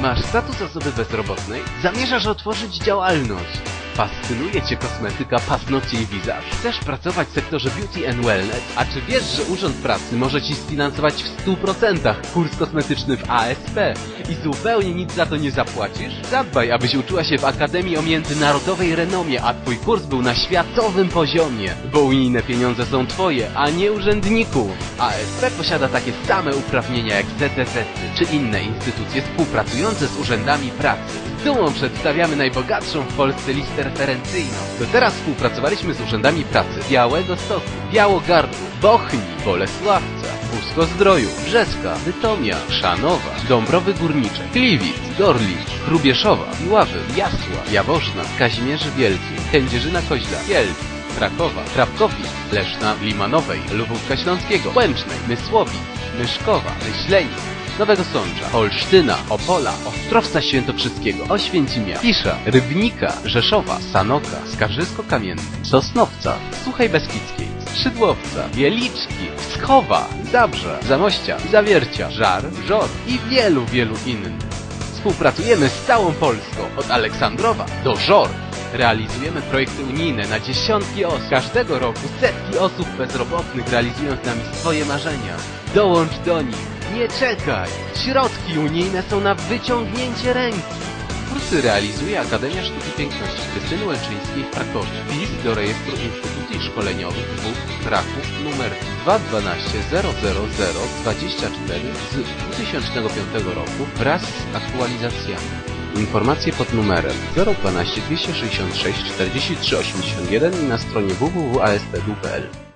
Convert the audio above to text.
Masz status osoby bezrobotnej? Zamierzasz otworzyć działalność? Fascynuje Cię kosmetyka, paznokcie i wizaż? Chcesz pracować w sektorze beauty and wellness? A czy wiesz, że Urząd Pracy może Ci sfinansować w 100% kurs kosmetyczny w ASP i zupełnie nic za to nie zapłacisz? Zadbaj, abyś uczyła się w Akademii o międzynarodowej renomie, a Twój kurs był na światowym poziomie, bo unijne pieniądze są Twoje, a nie urzędników. ASP posiada takie same uprawnienia jak ZZZ czy inne instytucje współpracujące z urzędami pracy. Dumą przedstawiamy najbogatszą w Polsce listę referencyjną. Do teraz współpracowaliśmy z urzędami pracy Białego Stoku, Białogardku, Bochni, Bolesławca, Pusko-Zdroju, Brzeska, Bytomia, Szanowa, Dąbrowy Górnicze, Gliwic, Gorlicz, Hrubieszowa, Iławy, Jasła, Jaworzna, Kazimierzy Wielki, Kędzierzyna Koźla, Kielc, Krakowa, Krapkowic, Leszna Limanowej, Lubówka Śląskiego, Łęcznej, Mysłowic, Myszkowa, Myślenic, Nowego Sącza, Olsztyna, Opola, Ostrowca Świętokrzyskiego, Oświęcimia, Pisza, Rybnika, Rzeszowa, Sanoka, Skarżysko-Kamienny, Sosnowca, Suchej Beskidzkiej, Szydłowca, Wieliczki, Wschowa, Zabrze, Zamościa, Zawiercia, Żar, Żor i wielu, wielu innych. Współpracujemy z całą Polską, od Aleksandrowa do Żor. Realizujemy projekty unijne na dziesiątki osób. Każdego roku setki osób bezrobotnych realizują z nami swoje marzenia. Dołącz do nich. Nie czekaj. Środki unijne są na wyciągnięcie ręki. Kursy realizuje Akademia Sztuki Piękności Krystyny Łęczyńskiej w Krakowie. Wpis do rejestru instytucji szkoleniowych WUK Kraków numer 212 z 2005 roku wraz z aktualizacjami. Informacje pod numerem 012 266 43 81 i na stronie www.asp.pl